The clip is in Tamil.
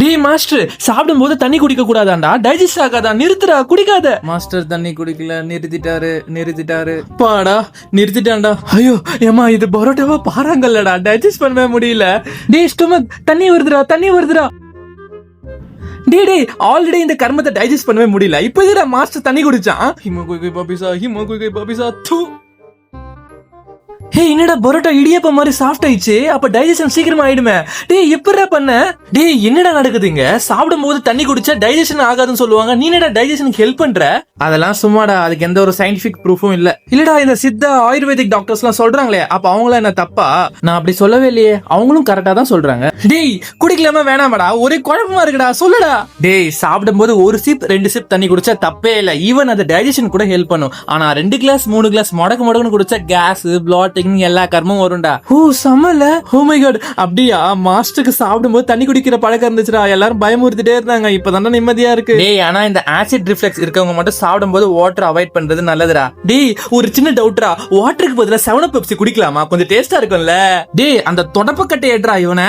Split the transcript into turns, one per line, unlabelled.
டேய் மாஸ்டர் சாப்பிடும் போது தண்ணி குடிக்க கூடாதாண்டா? டைஜஸ்ட் ஆகாதா? நிறுத்துடா குடிக்காத.
மாஸ்டர் தண்ணி குடிக்கல. நிறுத்திட்டாரு நிறுத்திட்டாரு.
பாடா நிறுத்திட்டான்டா. ஐயோ ஏமா இது பரோட்டாவா? பாறாங்கல்லடா. டைஜஸ்ட் பண்ணவே முடியல. டேய் ஸ்டொமக் தண்ணி வருதுடா தண்ணி வருதுடா. டேய் டேய் ஆல்ரெடி இந்த கர்மத்தை டைஜஸ்ட் பண்ணவே முடியல. இப்போ இதுடா மாஸ்டர் தண்ணி குடிச்சான்? ஹிமோ குய் பாபிசா ஹிமோ குய் பாபிசா தூ. ஹே என்னடா பரோட்டா இடியப்ப மாதிரி சாஃப்ட் ஆயிடுச்சு? அப்ப டைஜஷன் சீக்கிரமா ஆயிடுமே. டேய் எப்படிடா பண்ண? டேய் என்னடா நடக்குதுங்க? சாப்பிடும் போது தண்ணி குடிச்சா டைஜஷன் ஆகாதுன்னு சொல்லுவாங்க. நீ என்னடா டைஜஷனுக்கு ஹெல்ப் பண்ற?
அதெல்லாம் சும்மாடா. அதுக்கு எந்த ஒரு சயின்டிபிக் ப்ரூஃபும் இல்ல.
இல்லடா இந்த சித்தா ஆயுர்வேதிக் டாக்டர்ஸ்லாம் சொல்றாங்களே. அப்ப அவங்கள என்ன தப்பா?
நான் அப்படி சொல்லவே இல்லையே. அவங்களும் கரெக்டா தான் சொல்றாங்க.
டேய் குடிக்கலாமா வேணாமாடா? ஒரே குழப்பமா இருக்குடா. சொல்லுடா. டேய் சாப்பிடும்போது ஒரு சிப் ரெண்டு சிப் தண்ணி குடிச்சா தப்பே இல்ல. ஈவன் அது டைஜஷன் கூட ஹெல்ப் பண்ணும். ஆனா ரெண்டு கிளாஸ் மூணு கிளாஸ் முடக்கு முடக்குன்னு குடிச்சா கேஸ் பிளாட்டிங் எல்லா கர்மம் வரும்டா. ஓ சமல. ஓ மை காட் அப்படியா? மாஸ்டருக்கு சாப்பிடும்போது தண்ணி குடிக்கிற பழக்கம் இருந்துச்சுடா. எல்லாரும் பயமுறுத்திட்டே இருந்தாங்க. இப்பதானே நிம்மதியா இருக்கு.
டேய் ஆனா இந்த ஆசிட் ரிஃப்ளெக்ஸ் இருக்கவங்க மட்டும் சாப்பிடும்போது வாட்டர் அவாய்ட் பண்றது நல்லதுடா.
டேய் ஒரு சின்ன டவுட்ரா வாட்டருக்கு பதிலா செவன பெப்சி குடிக்கலாமா? கொஞ்சம் டேஸ்டா இருக்கும்ல. டேய் அந்த தொடப்பக்கட்டை ஏட்ரா இவனை.